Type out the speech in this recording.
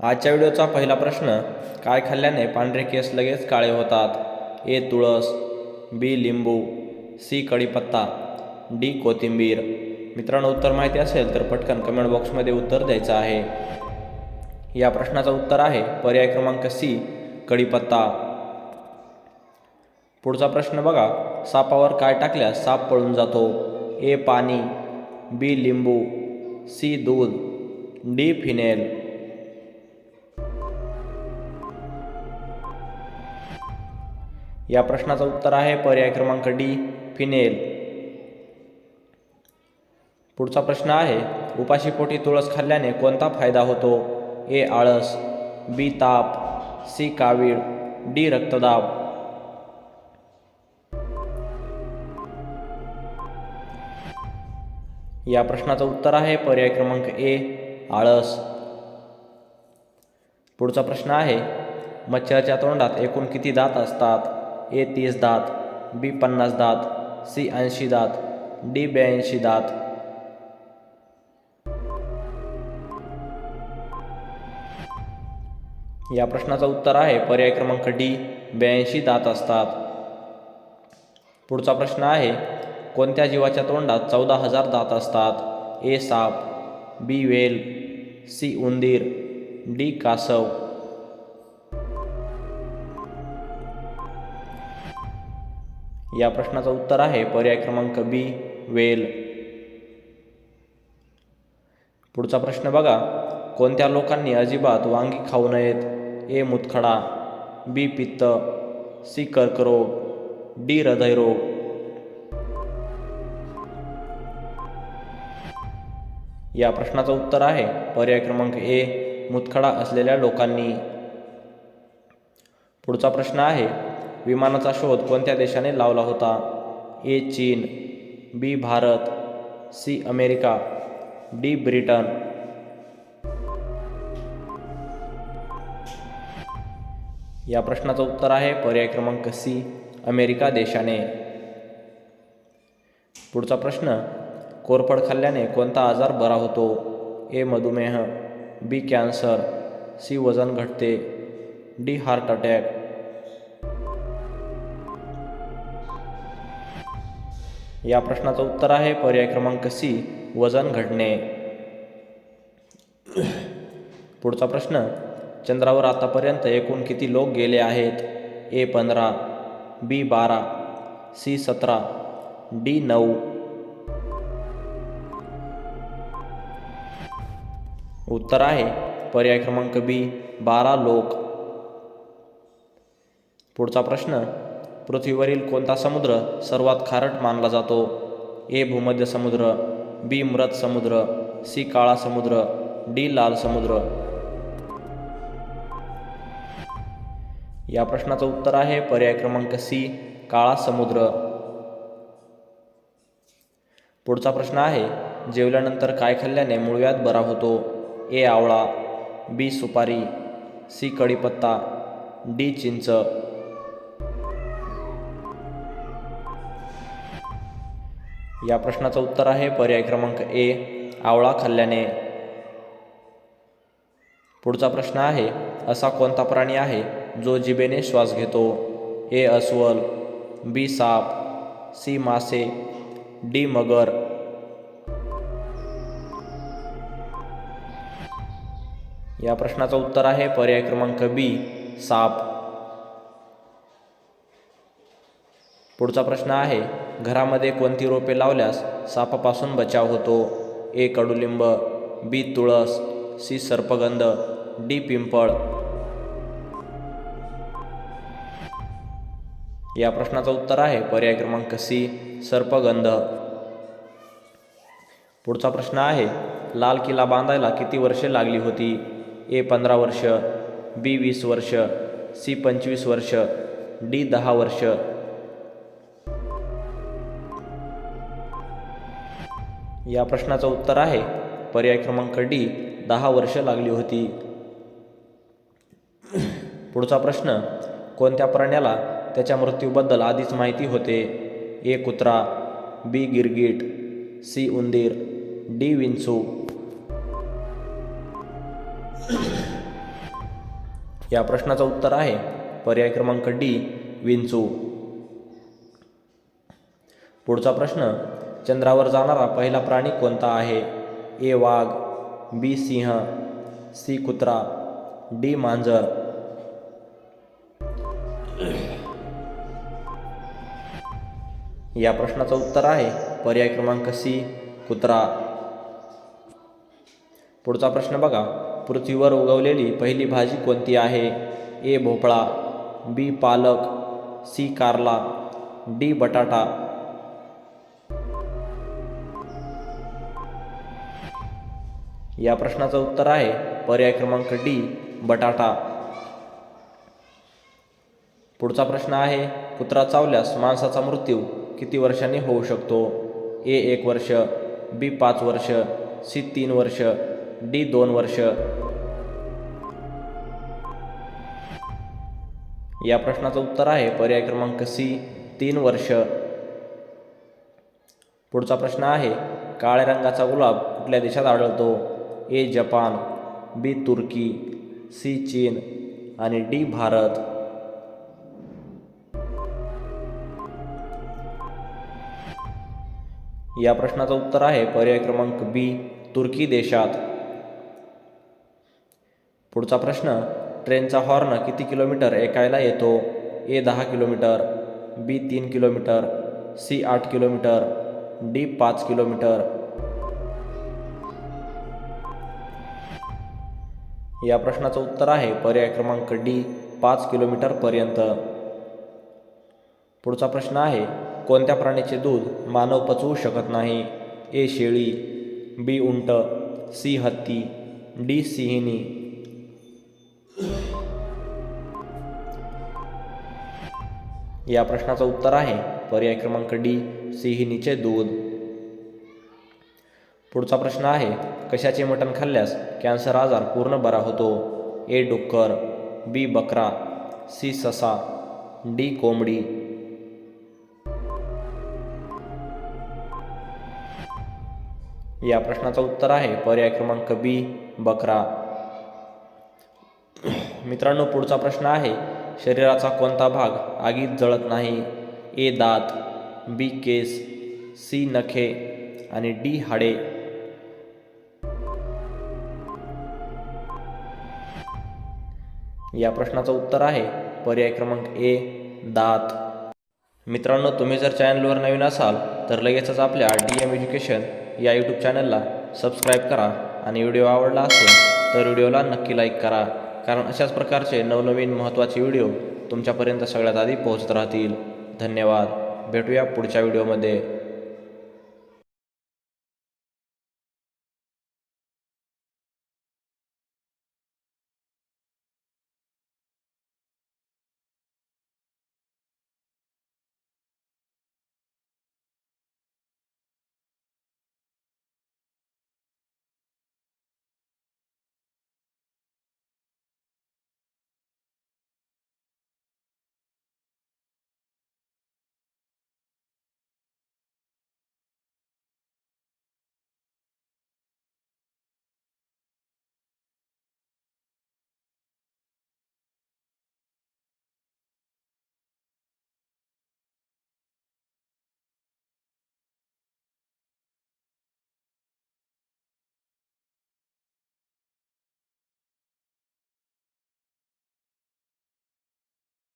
आजच्या व्हिडिओचा पहिला प्रश्न काय खाल्ल्याने पांढरे केस लगेच काळे होतात? ए तुळस बी लिंबू सी कढीपत्ता डी कोथिंबीर. मित्रांनो उत्तर माहिती असेल तर पटकन कमेंट बॉक्समध्ये उत्तर द्यायचं आहे. या प्रश्नाचं उत्तर आहे पर्याय क्रमांक सी कढीपत्ता. पुढचा प्रश्न बघा सापावर काय टाकल्यास साप पळून जातो? ए पाणी बी लिंबू सी दूध डी फिनेल. या प्रश्नाचं उत्तर आहे पर्याय क्रमांक डी फिनेल. पुढचा प्रश्न आहे उपाशीपोटी तुळस खाल्ल्याने कोणता फायदा होतो? ए आळस बी ताप सी कावीळ डी रक्तदाब. या प्रश्नाचं उत्तर आहे पर्याय क्रमांक ए आळस. पुढचा प्रश्न आहे मच्छरच्या तोंडात एकूण किती दात असतात? ए तीस दात बी पन्नास दात सी ऐंशी दात डी ब्याऐंशी दात. या प्रश्नाचं उत्तर आहे पर्याय क्रमांक डी ब्याऐंशी दात असतात. पुढचा प्रश्न आहे कोणत्या जीवाच्या तोंडात चौदा हजार दात असतात? ए साप बी वेल सी उंदीर डी कासव. या प्रश्नाचं उत्तर आहे. पर्याय क्रमांक बी वेल. पुढचा प्रश्न बघा. कोणत्या लोकांनी अजिबात वांगी खाऊ नयेत? ए मुतखडा. बी पित्त. सी कर्करोग. डी हृदयरोग. या प्रश्नाचं उत्तर आहे. पर्याय क्रमांक ए मुतखडा असलेल्या लोकांनी. पुढचा प्रश्न आहे. विमानाचा शोध कोणत्या देशाने लावला होता? ए चीन B Bharat C America D Britain. या प्रश्नाचं उत्तर आहे पर्याय क्रमांक सी अमेरिका देशाने. पुढचा प्रश्न कोरफड खाल्ल्याने कोणता आजार बरा होतो? ए मधुमेह बी कॅन्सर सी वजन घटते डी हार्ट अटॅक. या प्रश्नाचं उत्तर आहे. पर्याय क्रमांक सी वजन घटणे. पुढचा प्रश्न चंद्रावर आतापर्यंत एकूण किती लोक गेले आहेत? ए पंधरा बी बारा सी सतरा डी नऊ. उत्तर आहे. पर्याय क्रमांक बी बारा लोक. पुढचा प्रश्न पृथ्वीवरील कोणता समुद्र सर्वात खारट मानला जातो? ए भूमध्य समुद्र बी मृत समुद्र सी काळा समुद्र डी लाल समुद्र. या प्रश्नाचं उत्तर आहे पर्याय क्रमांक सी काळा समुद्र. पुढचा प्रश्न आहे जेवल्यानंतर काय खाल्ल्याने मुळव्यात बरा होतो? ए आवळा बी सुपारी सी कढीपत्ता डी चिंच. या प्रश्नाचं उत्तर आहे. पर्याय क्रमांक ए आवळा खाल्ल्याने. पुढचा प्रश्न आहे असा कोणता प्राणी आहे जो जिभेने श्वास घेतो? ए अस्वल. बी साप. सी मासे. डी मगर. या प्रश्नाचं उत्तर आहे. पर्याय क्रमांक बी साप. पुढचा प्रश्न आहे घरामध्ये कोणती रोपे लावल्यास सापापासून बचाव होतो? ए. कडुलिंब बी. तुळस सी. सर्पगंध डी. पिंपळ. या प्रश्नाचं उत्तर आहे पर्याय क्रमांक सी सर्पगंध. पुढचा प्रश्न आहे लाल किल्ला बांधायला किती वर्षे लागली होती? ए. पंधरा वर्ष बी. वीस वर्ष सी. पंचवीस वर्ष डी. दहा वर्ष. या प्रश्नाचं उत्तर आहे. पर्याय क्रमांक डी दहा वर्ष लागली होती. पुढचा प्रश्न कोणत्या प्राण्याला त्याच्या मृत्यूबद्दल आधीच माहिती होते? ए कुत्रा बी गिरगीट सी उंदीर डी विंचू. या प्रश्नाचं उत्तर आहे. पर्याय क्रमांक डी विंचू. पुढचा प्रश्न चंद्रावर जाणारा पहिला प्राणी कोणता आहे? ए वाघ बी सिंह सी कुत्रा डी मांजर. या प्रश्नाचं उत्तर आहे पर्याय क्रमांक सी कुत्रा. पुढचा प्रश्न बघा. पृथ्वीवर उगवलेली पहिली भाजी कोणती आहे? ए भोपळा बी पालक सी कारला डी बटाटा. या प्रश्नाचं उत्तर आहे पर्याय क्रमांक डी बटाटा. पुढचा प्रश्न आहे कुत्रा चावल्यास माणसाचा मृत्यू किती वर्षांनी होऊ शकतो? ए एक वर्ष बी पाच वर्ष सी तीन वर्ष डी दोन वर्ष. या प्रश्नाचं उत्तर आहे पर्याय क्रमांक सी तीन वर्ष. पुढचा प्रश्न आहे काळ्या रंगाचा गुलाब कुठल्या देशात आढळतो? ए जपान बी तुर्की सी चीन आणि डी भारत. या प्रश्नाचं उत्तर आहे पर्याय क्रमांक बी तुर्की देशात. पुढचा प्रश्न ट्रेनचा हॉर्न किती किलोमीटर ऐकायला येतो? ए दहा किलोमीटर बी तीन किलोमीटर सी आठ किलोमीटर डी पाच किलोमीटर. या प्रश्नाचं उत्तर आहे पर्याय क्रमांक डी पाच किलोमीटरपर्यंत पुढचा प्रश्न आहे कोणत्या प्राण्याचे दूध मानव पचवू शकत नाही? ए शेळी बी उंट सी हत्ती डी सिंहिणी. या प्रश्नाचं उत्तर आहे पर्याय क्रमांक डी सिंहिणीचे दूध. पुढचा प्रश्न आहे कशाचे मटण खाल्ल्यास कॅन्सर आजार पूर्ण बरा होतो? ए डुक्कर बी बकरा सी ससा डी कोंबडी. या प्रश्नाचं उत्तर आहे पर्याय क्रमांक बी बकरा. मित्रांनो पुढचा प्रश्न आहे शरीराचा कोणता भाग आगीत जळत नाही? ए दात बी केस सी नखे आणि डी हाडे. या प्रश्नाचं उत्तर आहे पर्याय क्रमांक ए दात. मित्रांनो तुम्ही जर चॅनलवर नवीन असाल तर लगेचच आपल्या डी एम एज्युकेशन या यूट्यूब चॅनलला सबस्क्राईब करा आणि व्हिडिओ आवडला असेल तर व्हिडिओला नक्की लाईक करा. कारण अशाच प्रकारचे नवनवीन महत्त्वाचे व्हिडिओ तुमच्यापर्यंत सगळ्यात आधी पोहोचत राहतील. धन्यवाद. भेटूया पुढच्या व्हिडिओमध्ये.